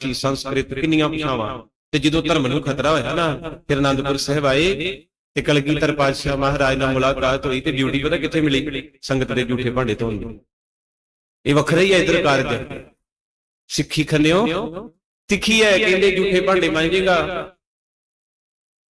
ਫਾਰਸੀ ਸੰਸਕ੍ਰਿਤ ਕਿੰਨੀਆਂ ਭਾਸ਼ਾਵਾਂ? ਤੇ ਜਦੋਂ ਧਰਮ ਨੂੰ ਖਤਰਾ ਹੋਇਆ ਨਾ, ਫਿਰ ਅਨੰਦਪੁਰ ਸਾਹਿਬ ਆਏ ਤੇ ਕਲਗੀਧਰ ਪਾਤਸ਼ਾਹ ਮਹਾਰਾਜ ਨਾਲ ਮੁਲਾਕਾਤ ਹੋਈ ਤੇ ਡਿਊਟੀ ਪਤਾ ਕਿੱਥੇ ਮਿਲੀ? ਸੰਗਤ ਦੇ ਝੂਠੇ ਭਾਂਡੇ ਧੋਣ ਦੀ ਇਹ ਵੱਖਰਾ ਹੀ ਹੈ ਇਧਰ ਕਾਰਜ। ਸਿੱਖੀ ਖੰਨਿਓ ਤਿੱਖੀ ਹੈ, ਕਹਿੰਦੇ ਝੂਠੇ ਭਾਂਡੇ ਮੰਜੇਗਾ।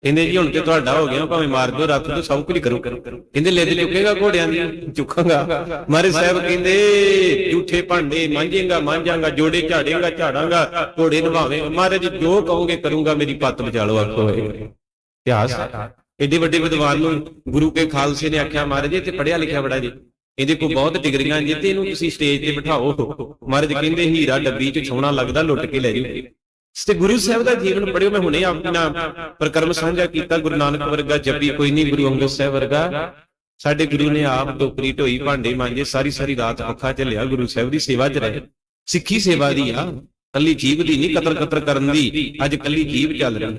ਕਹਿੰਦੇ ਜੀ ਹੁਣ ਤੇ ਤੁਹਾਡਾ ਹੋ ਗਿਆ ਭਾਵੇਂ ਮਾਰ ਦਿਓ ਰੱਖ ਦਿਓ ਸਭ ਕੁਝ ਕਰੋ। ਕਹਿੰਦੇ ਲੈ ਚੁੱਕੇਗਾ ਘੋੜਿਆਂ ਦੀ? ਚੁੱਕਾਂਗਾ। ਮਾਰੇ ਸਾਹਿਬ ਕਹਿੰਦੇ ਝੂਠੇ ਭਾਂਡੇ ਮਾਂਜੇਗਾ ਮਾਂਜਾਂਗਾ ਜੋੜੇ ਝਾੜੇਗਾ ਝਾੜਾਂਗਾ ਘੋੜੇ ਨਿਭਾਵੇਂਗਾ ਮਹਾਰਾਜ ਜੋ ਕਹੋਗੇ ਕਰੂੰਗਾ ਮੇਰੀ ਪੱਤ ਬਚਾ ਲਓ ਆਖੋ ਇਤਿਹਾਸ ਏਡੇ ਵੱਡੇ ਵਿਦਵਾਨ ਨੂੰ ਗੁਰੂ ਕੇ ਖਾਲਸੇ ਨੇ ਆਖਿਆ ਮਹਾਰਾਜ ਇਹ ਤੇ ਪੜਿਆ ਲਿਖਿਆ ਬੜਾ ਜੀ। ਇਹਦੇ ਕੋਲ ਬਹੁਤ ਡਿਗਰੀਆਂ ਜੀ ਤੇ ਇਹਨੂੰ ਤੁਸੀਂ ਸਟੇਜ ਤੇ ਬਿਠਾਓ। ਮਹਾਰਾਜ ਕਹਿੰਦੇ ਹੀਰਾ ਡੱਬੀ 'ਚ ਸੋਹਣਾ ਲੱਗਦਾ ਲੁੱਟ ਕੇ ਲੈ ਜਾਓ। ਤੇ ਗੁਰੂ ਸਾਹਿਬ ਦਾ ਜੀਵਨ ਪੜਿਓ ਮੈਂ ਹੁਣੇ ਆਪਣਾ ਪ੍ਰਕਰਮ ਸਾਂਝਾ ਕੀਤਾ ਗੁਰੂ ਨਾਨਕ ਵਰਗਾ ਜੱਬੀ ਕੋਈ ਨਹੀਂ ਗੁਰੂ ਅੰਗਦ ਸਾਹਿਬ ਵਰਗਾ। ਸਾਡੇ ਗੁਰੂ ਨੇ ਆਪ ਟੋਕਰੀ ਢੋਈ ਭਾਂਡੇ ਮਾਂਜੇ ਸਾਰੀ ਸਾਰੀ ਰਾਤ ਪੱਖਾ ਝੱਲਿਆ ਗੁਰੂ ਸਾਹਿਬ ਦੀ ਸੇਵਾ 'ਚ ਰਹੇ। ਸਿੱਖੀ ਸੇਵਾ ਦੀ ਆ ਕੱਲੀ ਜੀਵ ਦੀ ਨਹੀਂ ਕਤਰ ਕਤਰ ਕਰਨ ਦੀ ਅੱਜ ਕੱਲੀ ਜੀਵ ਚੱਲ ਰਹੀ।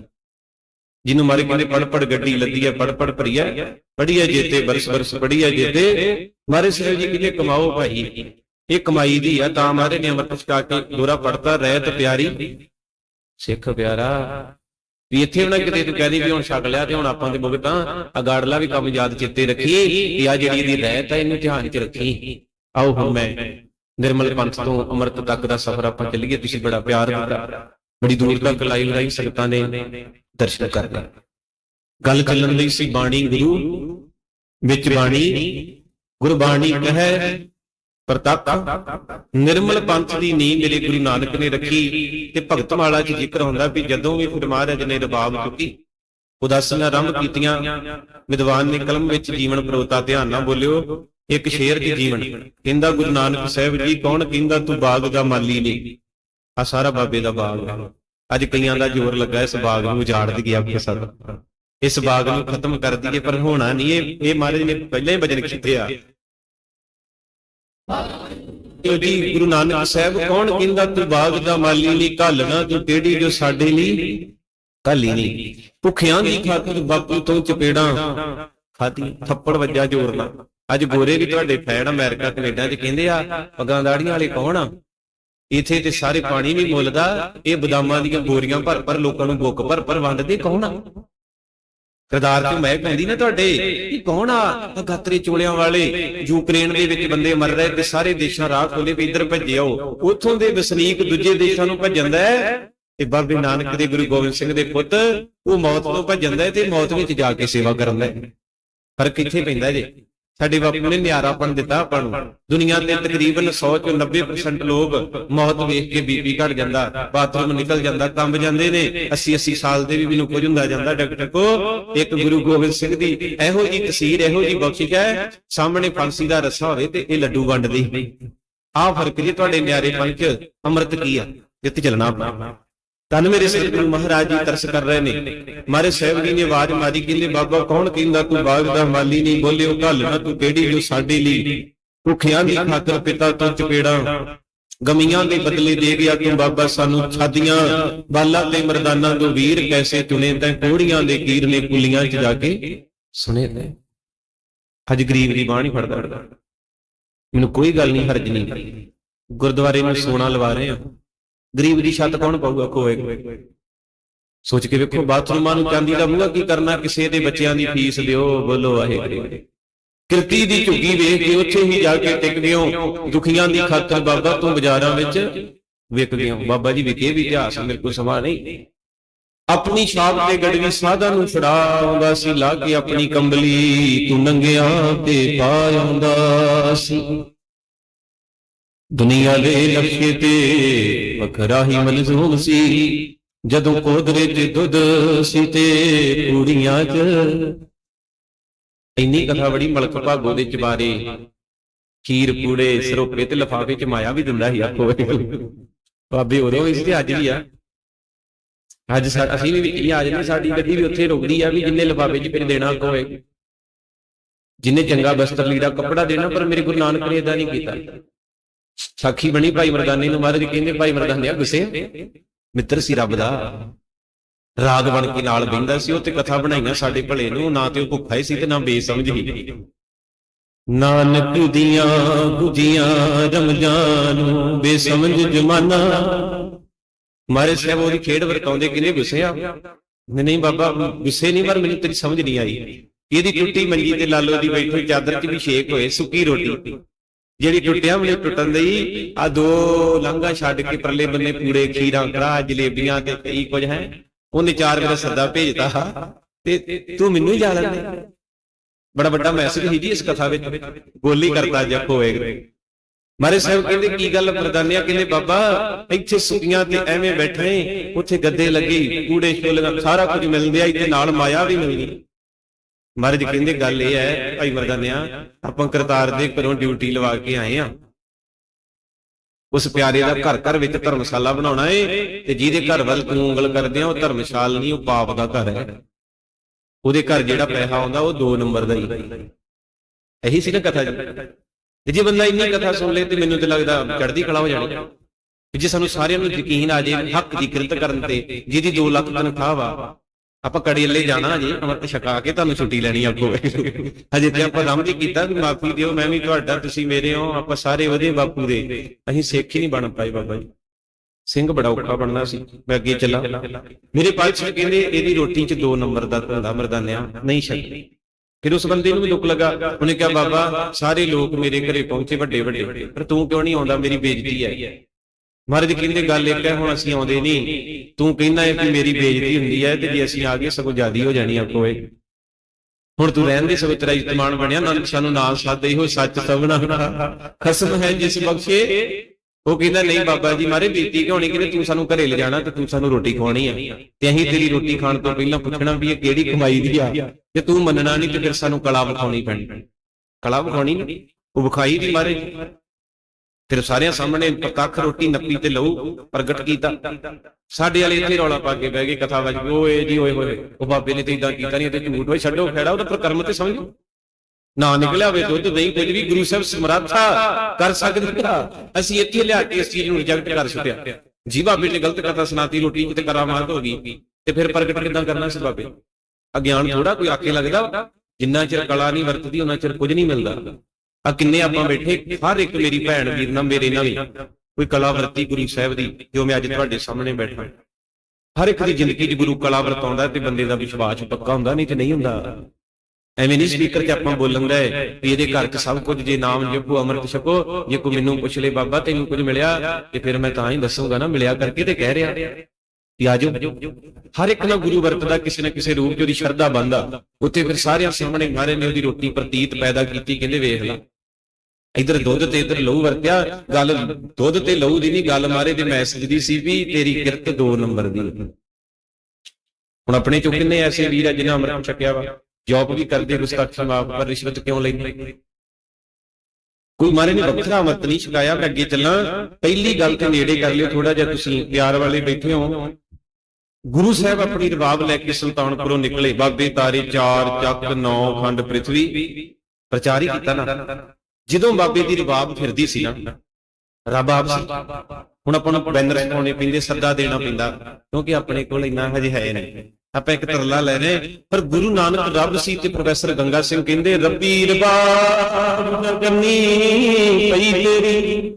ਜਿਹਨੂੰ ਮਾਰੇ ਕਹਿੰਦੇ ਪੜ ਪੜ ਗੱਡੀ ਲੱਦੀ ਹੈ ਪੜ ਪੜ ਭਰੀਆ ਪੜੀਏ ਜੇਤੇ ਬਰਸ ਬਰਸ ਪੜੀਏ ਜੇਤੇ। ਮਾਰੇ ਸਾਹਿਬ ਜੀ ਕਿਤੇ ਕਮਾਓ ਭਾਈ ਇਹ ਕਮਾਈ ਦੀ ਆ ਤਾਂ ਮਾਰੇ ਨੇ ਅਮਰਤ ਛਕਾ ਕੇ ਦੋਰਾ ਪੜਤਾ ਰਹਿਤ ਪਿਆਰੀ। ਸਿੱਖ ਪਿਆਰਾ। ਵੀ ਇੱਥੇ ਉਹਨਾਂ ਕਿਤੇ ਤੂੰ ਕਹਦੀ ਵੀ ਹੁਣ ਛਕ ਲਿਆ ਤੇ ਹੁਣ ਆਪਾਂ ਤੇ ਭੁਗਤਾਂ ਅਗਾੜਲਾ ਵੀ ਕੰਮ ਯਾਦ ਚਿੱਤੇ ਰੱਖੀ ਕਿ ਆ ਜਿਹੜੀ ਇਹਦੀ ਰਹਿਤ ਹੈ ਇਹਨੂੰ ਧਿਆਨ 'ਚ ਰੱਖੀ। ਆਓ ਹੁਣ ਮੈਂ ਨਿਰਮਲ ਪੰਥ ਤੋਂ ਅੰਮ੍ਰਿਤ ਤੱਕ ਦਾ ਸਫ਼ਰ ਆਪਾਂ ਚੱਲੀਏ, ਤੁਸੀਂ ਬੜਾ ਪਿਆਰ ਦਿੱਤਾ। ਬੜੀ ਦੂਰ ਤੱਕ ਲਾਈ ਲਾਈ ਸੰਗਤਾਂ ਨੇ ਦਰਸ਼ਨ ਕਰਨਾ ਗੱਲ ਚੱਲਣ ਲਈ ਸੀ ਬਾਣੀ ਗੁਰੂ, ਵਿੱਚ ਬਾਣੀ, ਗੁਰਬਾਣੀ ਕਹੈ ਪ੍ਰਤੱਖ ਨਿਰਮਲ ਪੰਥ ਦੀ ਨੀਂਹ ਮੇਰੇ ਗੁਰੂ ਨਾਨਕ ਨੇ ਰੱਖੀ ਤੇ ਭਗਤ ਮਾਲਾ 'ਚ ਜ਼ਿਕਰ ਹੁੰਦਾ ਵੀ ਜਦੋਂ ਵੀ ਫਿਰ ਮਹਾਰਾਜ ਨੇ ਰਬਾਬ ਚੁੱਕੀ, ਉਦਾਸੀਆਂ ਆਰੰਭ ਕੀਤੀਆਂ, ਵਿਦਵਾਨ ਨੇ ਕਲਮ ਵਿੱਚ ਜੀਵਨ ਪਰੋਤਾ ਧਿਆਨ ਨਾਲ ਬੋਲਿਓ, ਇੱਕ ਸ਼ੇਰ 'ਚ ਜੀਵਨ, ਕਹਿੰਦਾ ਗੁਰੂ ਨਾਨਕ ਸਾਹਿਬ ਜੀ, ਕੌਣ ਕਹਿੰਦਾ ਤੂੰ ਬਾਗ ਦਾ ਮਾਲੀ ਨਹੀਂ? ਆ ਸਾਰਾ ਬਾਬੇ ਦਾ ਬਾਗ ਹੈ ਅੱਜ ਕਈਆਂ ਦਾ ਜ਼ੋਰ ਲੱਗਾ ਇਸ ਬਾਗ ਨੂੰ ਉਜਾੜ ਦੀ ਗਿਆ ਸਦ ਇਸ ਬਾਗ ਨੂੰ ਖਤਮ ਕਰ ਦਈਏ, ਪਰ ਹੋਣਾ ਨਹੀਂ ਇਹ ਇਹ ਮਹਾਰਾਜ ਨੇ ਪਹਿਲਾਂ ਹੀ ਵਜਨ ਕੀਤੇ ਆ। ਜੋ ਜੀ, ਗੁਰੂ ਨਾਨਕ ਸਾਹਿਬ, ਕੌਣ ਕਹਿੰਦਾ ਤੂੰ ਬਾਗ ਦਾ ਮਾਲੀ ਨਹੀਂ, ਘਾਲਣਾ ਤੂੰ ਕਿਹੜੀ ਜੋ ਸਾਡੇ ਲਈ? ਘਾਲੀ ਨਹੀਂ। ਭੁੱਖਿਆਂ ਦੀ ਖਾਤਰ ਬਾਪੂ ਤੋਂ ਚਪੇੜਾਂ ਖਾਦੀ ਥੱਪੜ ਵੱਜਾ ਜ਼ੋਰ ਨਾਲ। ਅੱਜ ਗੋਰੇ ਵੀ ਤੁਹਾਡੇ ਫੈਨ ਅਮਰੀਕਾ, ਕੈਨੇਡਾ 'ਚ ਕਹਿੰਦੇ ਆ, ਪੱਗਾਂ ਦਾੜੀਆਂ ਵਾਲੇ ਕੌਣ ਆ? ਇਥੇ ਤੇ ਸਾਰੇ ਪਾਣੀ ਨਹੀਂ ਮੁੱਲਦਾ, ਇਹ ਬਦਾਮਾਂ ਦੀਆਂ ਬੋਰੀਆਂ ਭਰ ਭਰ ਲੋਕਾਂ ਨੂੰ ਬੁੱਕ ਭਰ ਭਰ ਵੰਡਦੇ ਕੌਣ ਆ? ਕਰਦਾਰ ਤੇ ਮੈਂ ਕਹਿੰਦੀ ਨਾ ਤੁਹਾਡੇ ਇਹ ਕੌਣ ਆ? ਗਾਤਰੇ ਚੋਲਿਆਂ ਵਾਲੇ। ਯੂਕਰੇਨ ਦੇ ਵਿੱਚ ਬੰਦੇ ਮਰ ਰਹੇ ਤੇ ਸਾਰੇ ਦੇਸ਼ਾਂ ਰਾਹ ਖੋਲੇ ਵੀ ਇੱਧਰ ਭੱਜੇ ਆਓ। ਉੱਥੋਂ ਦੇ ਵਸਨੀਕ ਦੂਜੇ ਦੇਸ਼ਾਂ ਨੂੰ ਭੱਜਣ ਦਾ ਤੇ ਬਾਬੇ ਨਾਨਕ ਦੇ ਗੁਰੂ ਗੋਬਿੰਦ ਸਿੰਘ ਦੇ ਪੁੱਤ, ਉਹ ਮੌਤ ਤੋਂ ਭੱਜਣ ਦਾ ਤੇ ਮੌਤ ਵਿੱਚ ਜਾ ਕੇ ਸੇਵਾ ਕਰਨ ਦਾ ਫ਼ਰਕ ਇੱਥੇ ਪੈਂਦਾ ਜੇ। ਸਾਡੇ ਬਾਪੂ ਨੇ ਨਿਆਰਾਪਣ ਦਿੱਤਾ ਆਪਾਂ ਨੂੰ। ਦੁਨੀਆ ਦੇ ਤਕਰੀਬਨ 100 ਚੋਂ 90% ਲੋਕ ਮੌਤ ਵੇਖ ਕੇ ਬੀਪੀ ਘਟ ਜਾਂਦਾ, ਬਾਥਰੂਮ ਨਿਕਲ ਜਾਂਦਾ, ਕੰਬ ਜਾਂਦੇ ਨੇ। 80 80 ਸਾਲ ਦੇ ਵੀ ਮੈਨੂੰ ਕੁਝ ਹੁੰਦਾ ਜਾਂਦਾ, ਡਾਕਟਰ ਕੋ। ਇੱਕ ਗੁਰੂ ਗੋਬਿੰਦ ਸਿੰਘ ਦੀ ਇਹੋ ਜੀ ਤਸਵੀਰ, ਇਹੋ ਜੀ ਬਖਸ਼ਿਸ਼ ਹੈ, ਸਾਹਮਣੇ ਫਾਂਸੀ ਦਾ ਰੱਸਾ ਹੋਵੇ ਤੇ ਇਹ ਲੱਡੂ ਵੰਡਦੀ। ਆਹ ਫ਼ਰਕ ਜੀ ਤੁਹਾਡੇ ਨਿਆਰੇ ਪੰਚ ਅੰਮ੍ਰਿਤ ਕੀ ਆ? ਜਿੱਥੇ ਚੱਲਣਾ ਆਪਣਾ। ਤਨ ਮੇਰੇ ਸਤਿਗੁਰੂ ਮਹਾਰਾਜ ਜੀ ਤਰਸ ਕਰ ਰਹੇ ਨੇ। ਮਾਰੇ ਸਾਹਿਬ ਜੀ ਨੇ ਆਵਾਜ਼ ਮਾਰੀ, ਕਹਿੰਦੇ, ਬਾਬਾ, ਕੌਣ ਕਹਿੰਦਾ ਤੂੰ ਬਾਗ ਦਾ ਮਾਲੀ ਨਹੀਂ? ਬੋਲਿਓ ਘੱਲਣਾ ਤੂੰ ਕਿਹੜੀ ਜੋ ਸਾਡੇ ਲਈ ਭੁੱਖਿਆਂ ਦੀ ਖਾਤਰ ਪਿਤਾ ਤੋਂ ਚਪੇੜਾਂ। ਗਮੀਆਂ ਦੇ ਬਦਲੇ ਦੇ ਗਿਆ ਤੂੰ ਬਾਬਾ, ਸਾਨੂੰ ਛਾਦੀਆਂ ਬਾਲਾ ਤੇ ਮਰਦਾਨਾ ਤੋਂ ਵੀਰ ਕੈਸੇ ਚੁਣੇ? ਤੈਂ ਕੋੜੀਆਂ ਦੇ ਕੀਰ ਨੇ ਕੁਲੀਆਂ 'ਚ ਜਾ ਕੇ ਸੁਣੇ ਤੇ ਅੱਜ ਗਰੀਬ ਦੀ ਬਾਹ ਨਹੀਂ ਫੜਦਾ ਮੈਨੂੰ ਕੋਈ ਗੱਲ ਨਹੀਂ, ਹਰਜ ਨਹੀਂ। ਗੁਰਦੁਆਰੇ ਨੂੰ ਸੋਨਾ ਲਵਾ ਰਹੇ ਆ ਗਰੀਬ ਦੀ ਛੱਤ ਕੌਣ ਪਾਊਗਾ ਕੋਏ ਸੋਚ ਕੇ ਵੇਖੋ, ਬਾਥਰੂਮਾਂ ਨੂੰ ਚਾਂਦੀ ਦਾ ਮੂੰਹ ਕੀ ਕਰਨਾ? ਕਿਸੇ ਦੇ ਬੱਚਿਆਂ ਦੀ ਫੀਸ ਦਿਓ, ਬੋਲੋ ਵਾਹਿਗੁਰੂ। ਕਿਰਤੀ ਦੀ ਝੁੱਗੀ ਵੇਖ ਕੇ ਉੱਥੇ ਹੀ ਜਾ ਕੇ ਟਿਕ ਗਿਓ। ਦੁਖੀਆਂ ਦੀ ਖਾਤਰ ਬਾਬਾ ਤੂੰ ਬਾਜ਼ਾਰਾਂ ਵਿੱਚ ਵਿਕ ਗਿਓ। ਬਾਬਾ ਜੀ ਵਿਕੇ ਵੀ ਇਤਿਹਾਸ ਮੇਰੇ ਕੋਲ ਸਮਾਂ ਨਹੀਂ। ਆਪਣੀ ਛਾਪ ਤੇ ਗੜਵੀ ਸਾਧਾਂ ਨੂੰ ਛੁਡਾ ਆਉਂਦਾ ਸੀ, ਲਾ ਕੇ ਆਪਣੀ ਕੰਬਲੀ ਤੂੰ ਨੰਗਿਆਂ ਤੇ ਪਾ ਆਉਂਦਾ ਸੀ। ਦੁਨੀਆ ਦੇ ਨਕਸ਼ੇ ਤੇ ਵੱਖਰਾ ਹੀ ਮਲਜ਼ੂਮ ਸੀ। ਜਦੋਂ ਕੋਦਰੇ ਤੇ ਦੁੱਧ ਸੀ ਤੇ ਪੂੜੀਆਂ 'ਚ ਇੰਨੀ ਕਥਾ ਬੜੀ ਮਲਕ ਭਾਗੋ ਦੇ ਚਬਾਰੇ। ਖੀਰ, ਪੂੜੇ, ਸਰੋਪੇ ਤੇ ਲਫਾਫੇ 'ਚ ਮਾਇਆ ਵੀ ਦਿੰਦਾ ਸੀ ਆਖੋ। ਬਾਬੇ ਉਦੋਂ ਇਸ ਤੇ ਅੱਜ ਵੀ ਆ। ਅੱਜ ਅਸੀਂ ਵੀ ਵਿੱਚ ਆ ਜਾਂਦੇ, ਸਾਡੀ ਗੱਡੀ ਵੀ ਉੱਥੇ ਰੁਕਦੀ ਆ ਵੀ ਜਿੰਨੇ ਲਫਾਫੇ 'ਚ ਫਿਰ ਦੇਣਾ ਕੋਏ ਜਿੰਨੇ ਚੰਗਾ ਬਸਤਰ ਲੀੜਾ ਕੱਪੜਾ ਦੇਣਾ, ਪਰ ਮੇਰੇ ਗੁਰੂ ਨਾਨਕ ਨੇ ਇਦਾਂ ਨਹੀਂ ਕੀਤਾ। ਸਾਖੀ ਬਣੀ ਭਾਈ ਮਰਦਾਨੇ ਨੂੰ ਮਹਾਰਾਜ ਕਹਿੰਦੇ, ਭਾਈ ਮਰਦਾਨੇ ਆ ਗੁੱਸੇ। ਮਿੱਤਰ ਸੀ ਰੱਬ ਦਾ। ਰਾਗ ਬਣ ਕੇ ਨਾਲ ਬਹਿੰਦਾ ਸੀ, ਉਹ ਤੇ ਕਥਾ ਬਣਾਈਆਂ ਸਾਡੇ ਭਲੇ ਨੂੰ, ਨਾ ਤੇ ਉਹ ਭੁੱਖਾ ਹੀ ਸੀ ਤੇ ਨਾ ਬੇਸਮਝ ਹੀ। ਨਾਨਕ ਦੀਆਂ ਗੁਜੀਆਂ ਰਮਜਾਨ ਬੇਸਮਝ ਜਮਾਨਾ। ਮਾਰੇ ਸਾਹਿਬ ਉਹਦੀ ਖੇਡ ਵਰਤਾਉਂਦੇ ਕਿਨੇ ਗੁੱਸੇ ਆ। ਨਹੀਂ ਨਹੀਂ ਬਾਬਾ, ਗੁੱਸੇ ਨਹੀਂ, ਪਰ ਮੈਨੂੰ ਤੇਰੀ ਸਮਝ ਨਹੀਂ ਆਈ। ਇਹਦੀ ਟੁੱਟੀ ਮੰਜੀ ਤੇ ਲਾਲੋ ਦੀ ਬੈਠੀ, ਚਾਦਰ 'ਚ ਵੀ ਛੇਕ ਹੋਏ, ਸੁੱਕੀ ਰੋਟੀ। ਜਿਹੜੀ ਟੁੱਟਿਆ ਮੈਨੂੰ ਟੁੱਟਣ ਦਈ ਆ ਦੋ ਲੰਘਾ ਛੱਡ ਕੇ ਪਰਲੇ ਬੰਨੇ ਪੂੜੇ ਖੀਰਾਂ ਕੜਾ ਜਲੇਬੀਆਂ ਤੇ ਕਈ ਕੁਝ ਹੈ। ਉਹਨੇ ਚਾਰ ਮੇਰਾ ਸੱਦਾ ਭੇਜਤਾ। ਤੇ ਤੂੰ ਮੈਨੂੰ ਹੀ ਜਾ ਬੜਾ ਵੱਡਾ ਮੈਸੇਜ ਹੀ ਜੀ ਇਸ ਕਥਾ ਵਿੱਚ। ਗੋਲੀ ਕਰਤਾ ਜਪ ਹੋਏਗਾ ਮਾਰੇ ਸਾਹਿਬ ਕਹਿੰਦੇ, ਕੀ ਗੱਲ ਪ੍ਰਦਾਨਿਆ ਕਹਿੰਦੇ, ਬਾਬਾ, ਇੱਥੇ ਸੁੱਕੀਆਂ ਤੇ ਐਵੇਂ ਬੈਠੇ, ਉੱਥੇ ਗੱਦੇ ਲੱਗੇ ਕੂੜੇ ਛੋਲੇ ਸਾਰਾ ਕੁਝ ਮਿਲਦਿਆ ਇੱਥੇ ਨਾਲ ਮਾਇਆ ਵੀ ਮਿਲਦੀ ਮਹਾਰਾਜ ਕਹਿੰਦੇ ਗੱਲ ਇਹ ਹੈ ਭਾਈ ਮਰਦਾਨਿਆ ਆਪਾਂ ਕਰਤਾਰ ਦੇ ਘਰੋਂ ਡਿਊਟੀ ਲਵਾ ਕੇ ਆਏ ਆ ਉਸ ਪਿਆਰੇ ਦਾ ਘਰ ਘਰ ਵਿੱਚ ਧਰਮਸ਼ਾਲਾ ਬਣਾਉਣਾ ਏ ਤੇ ਜਿਹਦੇ ਘਰ ਵੱਲ ਤੂੰ ਉਂਗਲ ਕਰਦੇ ਆ ਉਹ ਧਰਮਸ਼ਾਲ ਨਹੀਂ ਉਹ ਪਾਪ ਦਾ ਘਰ ਹੈ। ਉਹਦੇ ਘਰ ਜਿਹੜਾ ਪੈਸਾ ਆਉਂਦਾ ਉਹ 2 ਨੰਬਰ ਦਾ ਹੀ ਇਹੀ ਸੀ ਨਾ ਕਥਾ ਜੀ। ਤੇ ਜੇ ਬੰਦਾ ਇੰਨੀ ਕਥਾ ਸੁਣ ਲੇ ਤੇ ਮੈਨੂੰ ਤੇ ਲੱਗਦਾ ਚੜ੍ਹਦੀ ਕਲਾ ਹੋ ਜਾਣੀ। ਜੇ ਸਾਨੂੰ ਸਾਰਿਆਂ ਨੂੰ ਯਕੀਨ ਆ ਜੇ ਹੱਕ ਦੀ ਕਿਰਤ ਕਰਨ ਤੇ ਜਿਹਦੀ 2 ਲੱਖ ਤਨਖਾਹ ਵਾ ਆਪਾਂ ਕੜੀਲੇ ਜਾਣਾ ਜੀ ਅਮਰਤ ਛਕਾ ਕੇ ਤੁਹਾਨੂੰ ਛੁੱਟੀ ਲੈਣੀ ਆਪਕੋ ਹਜੇ ਤੇ ਆਪਾਂ ਰਮ ਜੀ ਕੀਤਾ ਵੀ ਮਾਫੀ ਦਿਓ, ਮੈਂ ਵੀ ਤੁਹਾਡਾ, ਤੁਸੀਂ ਮੇਰੇ ਹੋ, ਆਪਾਂ ਸਾਰੇ ਉਹਦੇ ਬਾਪੂ ਦੇ। ਅਸੀਂ ਸਿੱਖ ਹੀ ਨਹੀਂ ਬਣ ਪਾਏ ਬਾਬਾ ਜੀ। ਸਿੰਘ ਬੜਾ ਔਖਾ ਬਣਨਾ ਸੀ, ਮੈਂ ਅੱਗੇ ਚੱਲਾਂ। ਮੇਰੇ ਪਾਲਸੀ ਕਹਿੰਦੇ, ਇਹਦੀ ਰੋਟੀ 'ਚ 2 ਨੰਬਰ ਦਾ ਧੰਦਾ ਮਰਦਾਨਿਆ ਨਹੀਂ ਛੱਡੀ। ਫਿਰ ਉਸ ਬੰਦੇ ਨੂੰ ਵੀ ਦੁੱਖ ਲੱਗਾ। ਉਹਨੇ ਕਿਹਾ, ਬਾਬਾ, ਸਾਰੇ ਲੋਕ ਮੇਰੇ ਘਰੇ ਪਹੁੰਚੇ ਵੱਡੇ ਵੱਡੇ ਪਰ ਤੂੰ ਕਿਉਂ ਨਹੀਂ ਆਉਂਦਾ? ਮੇਰੀ ਬੇਇੱਜ਼ਤੀ ਹੈ। ਮਹਾਰਾਜ ਕਹਿੰਦੇ ਗੱਲ ਇੱਕ ਹੈ, ਹੁਣ ਅਸੀਂ ਆਉਂਦੇ ਨਹੀਂ। ਤੂੰ ਕਹਿੰਦਾ ਹੈ ਕਿ ਮੇਰੀ ਬੇਇੱਜ਼ਤੀ ਹੁੰਦੀ ਹੈ ਤੇ ਜੇ ਅਸੀਂ ਆ ਗਏ, ਸਗੋਂ ਜ਼ਿਆਦੀ ਹੋ ਜਾਣੀ ਆਪਕੋਏ ਹੁਣ ਤੂੰ ਰਹਿਣ ਦੇ ਸਗੋਂ ਤੇਰਾ ਇਤਮਾਨ ਬਣਿਆ, ਨਾਨਕ ਸਾਨੂੰ ਨਾਮ ਸਾਦੇ ਇਹੋ ਸੱਚ ਸਭਨਾ ਖਸਮ ਹੈ ਜਿਸ ਬਖਸ਼ੇ। ਉਹ ਕਹਿੰਦਾ, ਨਹੀਂ ਬਾਬਾ ਜੀ, ਮਾਰੇ ਬੇਇੱਜ਼ਤੀ ਕਿਉਂ ਨਹੀਂ ਕਹਿੰਦੇ ਤੂੰ ਸਾਨੂੰ ਘਰੇ ਲਿਜਾਣਾ ਤੇ ਤੂੰ ਸਾਨੂੰ ਰੋਟੀ ਖਵਾਉਣੀ ਆ। ਤੇ ਅਸੀਂ ਤੇਰੀ ਰੋਟੀ ਖਾਣ ਤੋਂ ਪਹਿਲਾਂ ਪੁੱਛਣਾ ਵੀ ਇਹ ਕਿਹੜੀ ਕਮਾਈ ਦੀ ਆ। ਜੇ ਤੂੰ ਮੰਨਣਾ ਨਹੀਂ ਤੇ ਫਿਰ ਸਾਨੂੰ ਕਲਾ ਵਿਖਾਉਣੀ ਪੈਣੀ। ਕਲਾ ਵਿਖਾਉਣੀ ਉਹ ਵਿਖਾਈ ਦੀ ਮਾਰੇ। ਫਿਰ ਸਾਰਿਆਂ ਸਾਹਮਣੇ ਕੱਖ ਰੋਟੀ ਨੱਪੀ ਤੇ ਲਹੂ ਪ੍ਰਗਟ ਕੀਤਾ। ਸਾਡੇ ਵਾਲੇ ਇੱਥੇ ਰੌਲਾ ਪਾ ਕੇ ਬਹਿ ਗਏ ਕਥਾ ਵਜ ਓਏ ਜੀ ਓਏ ਹੋਏ। ਉਹ ਬਾਬੇ ਨੇ ਤੇ ਇਦਾਂ ਕੀਤਾ ਨਹੀਂ ਤੇ ਝੂਠ ਹੋਏ ਛੱਡੋ ਖੈੜਾ ਉਹਦਾ ਪ੍ਰਕਰਮ ਤੇ ਸਮਝੋ। ਨਾ ਨਿਕਲਿਆ ਹੋਵੇ ਦੁੱਧ ਨਹੀਂ ਕੁਝ ਵੀ ਗੁਰੂ ਸਾਹਿਬ ਸਮਰੱਥਾ ਕਰ ਸਕਦੇ ਆ। ਅਸੀਂ ਇੱਥੇ ਲਿਆ ਕੇ ਇਸ ਚੀਜ਼ ਨੂੰ ਰਿਜੈਕਟ ਕਰ ਛੁੱਟਿਆ ਜੀ ਬਾਬੇ ਨੇ ਗਲਤ ਕਥਾ ਸੁਣਾਤੀ ਰੋਟੀ ਕਿਤੇ ਕਰਾਮਾਤ ਹੋ ਗਈ। ਤੇ ਫਿਰ ਪ੍ਰਗਟ ਕਿਦਾਂ ਕਰਨਾ ਸੀ ਬਾਬੇ? ਅਗਿਆਨ ਥੋੜਾ ਕੋਈ ਆਕੇ ਲੱਗਦਾ। ਜਿੰਨਾ ਚਿਰ ਕਲਾ ਨਹੀਂ ਵਰਤਦੀ ਉਹਨਾਂ ਚਿਰ ਕੁਝ ਨਹੀਂ ਮਿਲਦਾ। ਆ ਕਿੰਨੇ ਆਪਾਂ ਬੈਠੇ, ਹਰ ਇੱਕ ਮੇਰੀ ਭੈਣ ਵੀਰ ਨਾਲ ਮੇਰੇ ਨਾਲ ਵੀ ਕੋਈ ਕਲਾਵਰਤੀ ਗੁਰੂ ਸਾਹਿਬ ਦੀ, ਜੋ ਮੈਂ ਅੱਜ ਤੁਹਾਡੇ ਸਾਹਮਣੇ ਬੈਠਾ। ਹਰ ਇੱਕ ਦੀ ਜ਼ਿੰਦਗੀ 'ਚ ਗੁਰੂ ਕਲਾ ਵਰਤਾਉਂਦਾ ਤੇ ਬੰਦੇ ਦਾ ਵਿਸ਼ਵਾਸ ਪੱਕਾ ਹੁੰਦਾ, ਨਹੀਂ ਤੇ ਨਹੀਂ ਹੁੰਦਾ। ਐਵੇਂ ਨਹੀਂ ਸਪੀਕਰ 'ਚ ਆਪਾਂ ਬੋਲਣ ਦਾ ਵੀ ਇਹਦੇ ਘਰ 'ਚ ਸਭ ਕੁਝ, ਜੇ ਨਾਮ ਜਪੋ, ਅੰਮ੍ਰਿਤ ਛਕੋ, ਜੇ ਕੋਈ ਮੈਨੂੰ ਪੁੱਛ ਲੇ, ਬਾਬਾ ਤੈਨੂੰ ਕੁਝ ਮਿਲਿਆ, ਤੇ ਫਿਰ ਮੈਂ ਤਾਂ ਹੀ ਦੱਸੂਗਾ ਨਾ, ਮਿਲਿਆ ਕਰਕੇ ਤੇ ਕਹਿ ਰਿਹਾ। ਵੀ ਆਜੋ, ਹਰ ਇੱਕ ਨਾਲ ਗੁਰੂ ਵਰਤਦਾ, ਕਿਸੇ ਨਾ ਕਿਸੇ ਰੂਪ 'ਚ ਉਹਦੀ ਸ਼ਰਧਾ ਬੰਦਾ ਉੱਥੇ ਫਿਰ ਸਾਰਿਆਂ ਸਾਹਮਣੇ ਮਾਰੇ ਨੇ, ਉਹਦੀ ਰੋਟੀ ਪ੍ਰਤੀਤ ਪੈਦਾ ਕੀਤੀ, ਕਹਿੰਦੇ ਵੇਖ ਲੈ। ਇਧਰ ਦੁੱਧ ਤੇ ਇਧਰ ਲਹੂ ਵਰਤਿਆ, ਗੱਲ ਦੁੱਧ ਤੇ ਲਹੂ ਦੀ ਨਹੀਂ, ਗੱਲ ਮਾਰੇ ਦੇ ਮੈਸੇਜ ਦੀ ਸੀ ਵੀ ਤੇਰੀ ਕਿਰਤ 2 ਨੰਬਰ ਦੀ। ਹੁਣ ਆਪਣੇ ਚੋਂ ਕਿੰਨੇ ਐਸੇ ਵੀਰ ਆ ਜਿਨ੍ਹਾਂ ਅੰਮ੍ਰਿਤ ਛਕਿਆ ਵਾ? ਜੌਬ ਵੀ ਕਰਦੇ ਗੁਸਤਾਖੀ ਮਾਫ ਪਰ ਰਿਸ਼ਵਤ ਕਿਉਂ ਲੈਂਦੇ ਕੋਈ ਮਾਰੇ ਨੇ ਵੱਖਰਾ ਅਮਰਤ ਨਹੀਂ ਛਕਾਇਆ, ਮੈਂ ਅੱਗੇ ਚੱਲਾਂ। ਪਹਿਲੀ ਗੱਲ ਤੇ ਨੇੜੇ ਕਰ ਲਿਓ ਥੋੜਾ ਜਿਹਾ ਤੁਸੀਂ ਪਿਆਰ ਵਾਲੇ ਬੈਠੇ ਹੋ। ਗੁਰੂ ਸਾਹਿਬ ਆਪਣੀ ਰਬਾਬ ਲੈ ਕੇ ਸੁਲਤਾਨਪੁਰੋਂ ਨਿਕਲੇ। ਬਾਬੇ ਤਾਰੇ ਚਾਰ, ਚੱਕ ਨੌ, ਖੰਡ ਪ੍ਰithvi ਪ੍ਰਚਾਰ ਹੀ ਕੀਤਾ ਨਾ। ਜਦੋਂ ਬਾਬੇ ਦੀ ਰਬਾਬ ਫਿਰਦੀ ਸੀ ਨਾ ਰਬਾਬ ਸੀ। ਹੁਣ ਆਪਾਂ ਨੂੰ ਬੈਨਰ ਪਾਉਣੇ ਪੈਂਦੇ ਸੱਦਾ ਦੇਣਾ ਪੈਂਦਾ। ਕਿਉਂਕਿ ਆਪਣੇ ਕੋਲ ਇੰਨਾ ਹਜੇ ਹੈ ਨਹੀਂ। ਆਪਾਂ ਇੱਕ ਤਰਲਾ ਲੈ ਰਹੇ ਪਰ ਗੁਰੂ ਨਾਨਕ ਰੱਬ ਸੀ ਤੇ ਪ੍ਰੋਫੈਸਰ ਗੰਗਾ ਸਿੰਘ ਕਹਿੰਦੇ ਰੱਬੀ ਰਬਾਬ ਨਗਨੀ ਪਈ ਤੇਰੀ।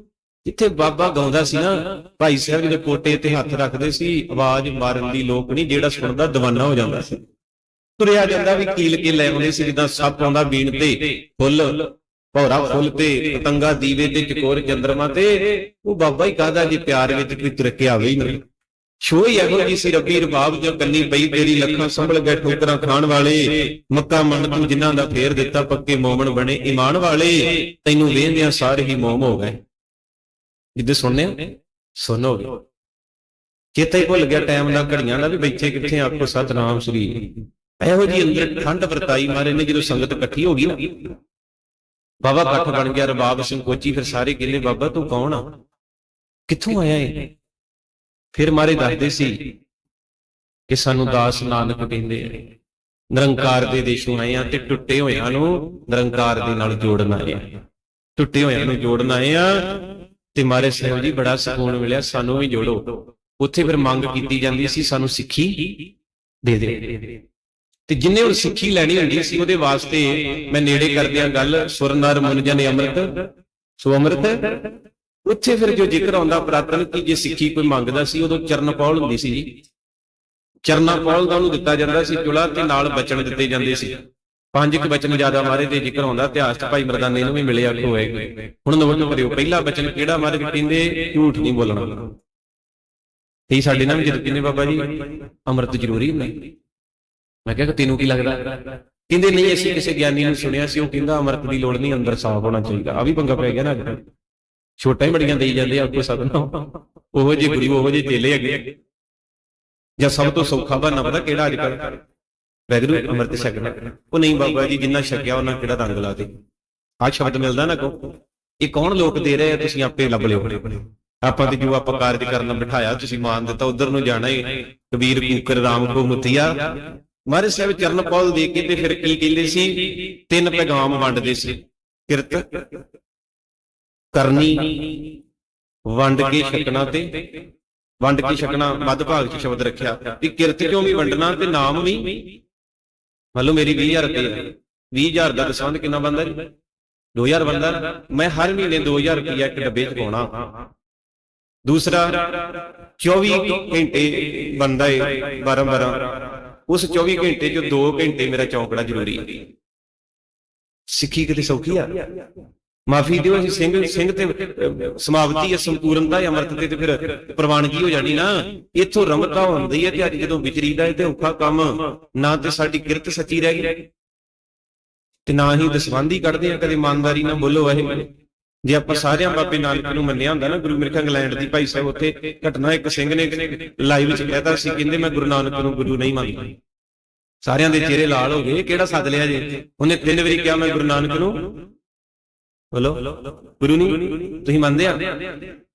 ਜਿੱਥੇ ਬਾਬਾ ਗਾਉਂਦਾ ਸੀ ਨਾ ਭਾਈ ਸਾਹਿਬ ਜੀ ਦੇ ਕੋਟੇ ਤੇ ਹੱਥ ਰੱਖਦੇ ਸੀ ਆਵਾਜ਼ ਮਾਰਨ ਦੀ ਲੋਕ ਨਹੀਂ ਜਿਹੜਾ ਸੁਣਦਾ دیਵਾਨਾ ਹੋ ਜਾਂਦਾ ਸੀ। ਤੁਰਿਆ ਜਾਂਦਾ ਵੀ ਕੀਲ ਕੇ ਲੈ ਆਉਂਦੇ ਸੀ ਜਿੱਦਾਂ ਸੱਪ ਆਉਂਦਾ ਬੀਣ ਤੇ ਫੁੱਲ। ਭੌਰਾ ਫੁੱਲ ਤੇ ਪਤੰਗਾ ਦੀਵੇ ਤੇ ਚਕੋਰ ਚੰਦਰਮਾ ਤੇ ਉਹ ਬਾਬਾ ਹੀ ਕਹਦਾ ਜੀ ਪਿਆਰ ਵਿੱਚ ਕੋਈ ਤੁਰਕੇ ਆਵੇ ਹੀ ਨਹੀਂ ਛੋਈ ਇਹੋ ਜੀ ਸੀ ਰੱਬੀ ਰਬਾਬ ਜੋ ਕੰਨੀ ਪਈ ਤੇਰੀ ਲੱਖਾਂ ਸੰਭਲ ਗਏ ਠੋਕਰਾਂ ਖਾਣ ਵਾਲੇ। ਮੱਕਾ ਮੰਡ ਤੂੰ ਜਿਨ੍ਹਾਂ ਦਾ ਫੇਰ ਦਿੱਤਾ ਪੱਕੇ ਮੂਮਨ ਬਣੇ ਈਮਾਨ ਵਾਲੇ। ਤੈਨੂੰ ਵੇਂਦਿਆਂ ਸਾਰੇ ਹੀ ਮੋਮ ਹੋ ਗਏ। ਜਿੱਦੇ ਸੁਣਨੇ ਸੁਣੋਗੇ ਚੇਤਾ ਹੀ ਭੁੱਲ ਗਿਆ ਟਾਈਮ ਦਾ ਘੜੀਆਂ ਦਾ ਵੀ ਬੈਠੇ ਕਿੱਥੇ ਆਖੋ ਸਤਨਾਮ ਸ੍ਰੀ। ਇਹੋ ਜੀ ਅੰਦਰ ਠੰਡ ਵਰਤਾਈ ਮਾਰੇ ਨੇ ਜਦੋਂ ਸੰਗਤ ਇਕੱਠੀ ਹੋ ਗਈ ਨਾ। ਬਾਬਾ ਇਕੱਠ ਬਣ ਗਿਆ ਰਬਾਬ ਸਿੰਘ ਕੋਚੀ ਫਿਰ ਸਾਰੇ ਕਹਿੰਦੇ ਬਾਬਾ ਤੂੰ ਕੌਣ ਆ? ਕਿੱਥੋਂ ਆਇਆ ਏ ਫਿਰ ਮਾਰੇ ਦੱਸਦੇ ਸੀ ਕਿ ਸਾਨੂੰ ਦਾਸ ਨਾਨਕ ਕਹਿੰਦੇ ਆ। ਨਿਰੰਕਾਰ ਦੇ ਦੇਸ਼ੋਂ ਆਏ ਆ ਤੇ ਟੁੱਟੇ ਹੋਇਆਂ ਨੂੰ ਨਿਰੰਕਾਰ ਦੇ ਨਾਲ ਜੋੜਨ ਆ। ਟੁੱਟੇ ਹੋਇਆਂ ਨੂੰ ਜੋੜਨ ਆਏ ਆ ਤੇ ਮਾਰੇ ਸਾਹਿਬ ਜੀ ਬੜਾ ਸਕੂਨ ਮਿਲਿਆ ਸਾਨੂੰ ਵੀ ਜੋੜੋ। ਉੱਥੇ ਫਿਰ ਮੰਗ ਕੀਤੀ ਜਾਂਦੀ ਸੀ ਸਾਨੂੰ ਸਿੱਖੀ ਦੇ ਦੇ। ਤੇ ਜਿੰਨੇ ਹੁਣ ਸਿੱਖੀ ਲੈਣੀ ਹੁੰਦੀ ਸੀ ਉਹਦੇ ਵਾਸਤੇ ਮੈਂ ਨੇੜੇ ਕਰਦਿਆਂ ਗੱਲ ਸੁਰ ਨਰ ਮੁਨ ਜਨ ਅੰਮ੍ਰਿਤ ਸੋ ਅੰਮ੍ਰਿਤ ਉੱਥੇ ਫਿਰ ਜੋ ਜ਼ਿਕਰ ਆਉਂਦਾ ਪ੍ਰਾਤਨ ਕਿ ਜੇ ਸਿੱਖੀ ਕੋਈ ਮੰਗਦਾ ਸੀ ਉਦੋਂ ਚਰਨ ਪੌਲ ਹੁੰਦੀ ਸੀ ਜੀ ਚਰਨਾ ਪੌਲ ਦਾ ਉਹਨੂੰ ਦਿੱਤਾ ਜਾਂਦਾ ਸੀ ਚੁਲਾ ਤੇ ਨਾਲ ਬਚਨ ਦਿੱਤੇ ਜਾਂਦੇ ਸੀ। ਪੰਜ ਕੁ ਬਚਨ ਜ਼ਿਆਦਾ ਮਾਰੇ ਤੇ ਜ਼ਿਕਰ ਆਉਂਦਾ ਇਤਿਹਾਸ 'ਚ ਭਾਈ ਮਰਦਾਨੇ ਨੂੰ ਵੀ ਮਿਲਿਆ ਹੋਏ ਹੁਣ ਨੋਟ ਕਰਿਓ ਪਹਿਲਾ ਬਚਨ ਕਿਹੜਾ ਮਾਰੇ ਕਹਿੰਦੇ ਝੂਠ ਨਹੀਂ ਬੋਲਣਾ। ਤੇ ਸਾਡੇ ਨਾਲ ਵੀ ਜਦ ਕਹਿੰਦੇ ਬਾਬਾ ਜੀ ਅੰਮ੍ਰਿਤ ਜ਼ਰੂਰੀ ਹੁੰਦਾ। ਮੈਂ ਕਿਹਾ ਕਿ ਤੈਨੂੰ ਕੀ ਲੱਗਦਾ? ਕਹਿੰਦੇ, ਨਹੀਂ, ਅਸੀਂ ਕਿਸੇ ਗਿਆਨੀ ਨੂੰ ਸੁਣਿਆ ਸੀ। ਉਹ ਕਹਿੰਦਾ, ਅੰਮ੍ਰਿਤ ਦੀ ਲੋੜ ਨਹੀਂ, ਅੰਦਰ ਸਾਫ਼ ਹੋਣਾ ਚਾਹੀਦਾ। ਆ ਵੀ ਪੰਗਾ ਪੈ ਗਿਆ ਨਾ ਅੱਜ ਛੋਟਾ ਹੀ ਬੜੀਆਂ ਦੇਈ ਜਾਂਦੇ ਆ ਕੋਈ ਸਦਨਾ ਉਹੋ ਜਿਹੇ ਗੁਰੂ, ਉਹੋ ਜਿਹੇ ਚੇਲੇ ਹੈਗੇ ਜਾਂ ਸਭ ਤੋਂ ਸੌਖਾ ਬਹਾਨਾ ਪਤਾ ਕਿਹੜਾ ਅੱਜ ਕੱਲ੍ਹ? ਵੈਗਰੂ, ਅੰਮ੍ਰਿਤ ਛਕਣਾ ਉਹ ਨਹੀਂ, ਬਾਬਾ ਜੀ, ਜਿੰਨਾ ਛਕਿਆ, ਉਹਨਾਂ ਕਿਹੜਾ ਰੰਗ ਲਾਤੇ ਆ ਸ਼ਬਦ ਮਿਲਦਾ ਨਾ ਕੋ ਇਹ ਕੌਣ ਲੋਕ ਦੇ ਰਹੇ ਆ? ਤੁਸੀਂ ਆਪੇ ਲੱਭ ਲਿਓ। ਆਪਾਂ ਤੇ ਜੋ ਆਪਾਂ ਕਾਰਜ ਕਰਨ ਬਿਠਾਇਆ, ਤੁਸੀਂ ਮਾਨ ਦਿੱਤਾ, ਉਧਰ ਨੂੰ ਜਾਣਾ ਹੀ ਕਬੀਰ, ਕੂਕਰ, ਰਾਮ ਕੋ ਮੁਤੀਆ ਮਹਾਰਾਜ ਸਾਹਿਬ ਚਰਨ ਪੌਲ ਦੇ ਕੇ ਤੇ ਫਿਰ ਕੀ ਕਹਿੰਦੇ ਸੀ? ਤਿੰਨ ਪੈਗਾਮ ਵੰਡਦੇ ਸੀ। ਕਿਰਤ, ਕਰਨੀ, ਵੰਡ ਕੇ ਛਕਣਾ ਤੇ ਵੰਡ ਕੇ ਛਕਣਾ ਮੱਧ ਭਾਗ ਚ ਸ਼ਬਦ ਰੱਖਿਆ। ਕਿ ਕਿਰਤ ਕਿਉਂ ਵੀ ਵੰਡਣਾ ਤੇ ਨਾਮ ਵੀ? ਮੰਨ ਲਓ ਮੇਰੀ 20000 ਰੁਪਏ ਹੈ 20000 ਦਾ ਦਸਵੰਦ ਕਿੰਨਾ ਬੰਦਾ ਜੀ? 2000 ਬੰਦਾ ਮੈਂ ਹਰ ਮਹੀਨੇ 2000 ਰੁਪਏ ਇੱਕ ਡੱਬੇ ਚ ਪਾਉਣਾ। ਦੂਸਰਾ 24 ਘੰਟੇ ਬੰਦਾ ਏ 12 12 ਉਸ 24 ਘੰਟੇ ਚ 2 ਘੰਟੇ ਮੇਰਾ ਚੌਂਕੜਾ ਜ਼ਰੂਰੀ ਹੈ। ਸਿੱਖੀ ਕਿਤੇ ਸੌਖੀ ਆ? ਮਾਫੀ ਦਿਓ ਅਸੀਂ ਸਿੰਘ ਸਿੰਘ ਤੇ ਸਮਾਪਤੀ ਹੈ ਸੰਪੂਰਨਤਾ ਹੈ ਅਮਰਤ ਤੇ ਤੇ ਫਿਰ ਪ੍ਰਵਾਨਗੀ ਹੋ ਜਾਣੀ ਨਾ। ਇੱਥੋਂ ਰਮਤਾ ਹੁੰਦੀ ਹੈ ਤੇ ਅੱਜ ਜਦੋਂ ਵਿਚਰੀਦਾ ਹੈ ਤੇ ਔਖਾ ਕੰਮ ਨਾ ਤੇ ਸਾਡੀ ਕਿਰਤ ਸੱਚੀ ਰਹਿ ਗਈ। ਤੇ ਨਾ ਹੀ ਦਸਵੰਦੀ ਕੱਢਦੇ ਆ ਕਦੇ ਇਮਾਨਦਾਰੀ ਨਾਲ ਬੋਲੋ ਵਾਹਿਗੁਰੂ। ਜੇ ਆਪਾਂ ਸਾਰਿਆਂ ਬਾਬੇ ਨਾਨਕ ਨੂੰ ਮੰਨਿਆ ਹੁੰਦਾ ਨਾ ਗੁਰੂ ਮਿਰਖਾ ਇੰਗਲੈਂਡ ਦੀ ਭਾਈ ਸਾਹਿਬ ਉੱਥੇ ਘਟਨਾ ਇੱਕ ਸਿੰਘ ਨੇ ਲਾਈਵ ਵਿੱਚ ਕਹਿਤਾ ਸੀ ਕਹਿੰਦੇ ਮੈਂ ਗੁਰੂ ਨਾਨਕ ਨੂੰ ਗੁਰੂ ਨਹੀਂ ਮੰਨਦਾ। ਸਾਰਿਆਂ ਦੇ ਚਿਹਰੇ ਲਾਲ ਹੋ ਗਏ ਕਿਹੜਾ ਸੱਦ ਲਿਆ ਜੇ? ਉਹਨੇ ਤਿੰਨ ਵਾਰੀ ਕਿਹਾ ਮੈਂ ਗੁਰੂ ਨਾਨਕ ਨੂੰ। ਬੋਲੋ ਗੁਰੂ ਨਹੀਂ ਤੁਸੀਂ ਮੰਨਦੇ ਆ?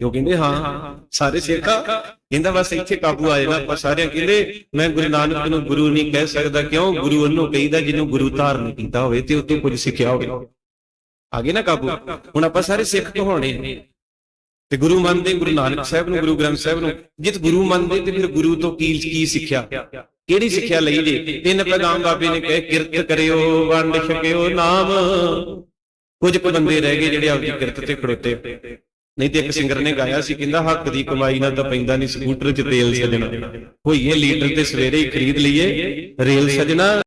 ਉਹ ਕਹਿੰਦੇ ਹਾਂ ਸਾਰੇ ਸਿੱਖ ਕਹਿੰਦਾ ਬਸ ਇੱਥੇ ਕਾਬੂ ਆ ਜਾਣਾ ਆਪਾਂ ਸਾਰਿਆਂ। ਕਹਿੰਦੇ ਮੈਂ ਗੁਰੂ ਨਾਨਕ ਨੂੰ ਗੁਰੂ ਨਹੀਂ ਕਹਿ ਸਕਦਾ ਕਿਉਂ? ਗੁਰੂ ਉਹਨੂੰ ਕਹੀਦਾ ਜਿਹਨੂੰ ਗੁਰੂ ਧਾਰਨ ਕੀਤਾ ਹੋਵੇ ਤੇ ਉੱਤੇ ਕੁਝ ਸਿੱਖਿਆ ਹੋਵੇ। ਆ ਗਏ ਨਾ ਕਾਬੂ। ਹੁਣ ਆਪਾਂ ਸਾਰੇ ਸਿੱਖ ਕਹਾਉਣੇ ਤੇ ਗੁਰੂ ਮੰਨਦੇ ਗੁਰੂ ਨਾਨਕ ਸਾਹਿਬ ਨੂੰ, ਗੁਰੂ ਗ੍ਰੰਥ ਸਾਹਿਬ ਨੂੰ, ਜਿਤ ਗੁਰੂ ਮੰਨਦੇ ਤੇ ਫਿਰ ਗੁਰੂ ਤੋਂ ਕੀ ਕੀ ਸਿੱਖਿਆ? ਕਿਹੜੀ ਸਿੱਖਿਆ ਲਈ ਜੇ? ਤਿੰਨ ਪੈਗਾਮ ਬਾਬੇ ਨੇ ਕਹੇ, ਕਿਰਤ ਕਰਿਓ, ਵੰਡ ਛਕਿਓ ਨਾਮ। ਕੁਝ ਕੁ ਬੰਦੇ ਰਹਿ ਗਏ ਜਿਹੜੇ ਆਪਦੀ ਕਿਰਤ ਤੇ ਖੜੋਤੇ ਨਹੀਂ ਤੇ ਇੱਕ ਸਿੰਗਰ ਨੇ ਗਾਇਆ ਸੀ, ਕਹਿੰਦਾ ਹੱਕ ਦੀ ਕਮਾਈ ਨਾਲ ਤਾਂ ਪੈਂਦਾ ਨਹੀਂ ਸਕੂਟਰ 'ਚ ਤੇਲ ਸਜਣਾ। ਹੋਈਏ ਲੀਟਰ ਤੇ ਸਵੇਰੇ ਹੀ ਖਰੀਦ ਲਈਏ, ਰੇਲ ਸਜਣਾ।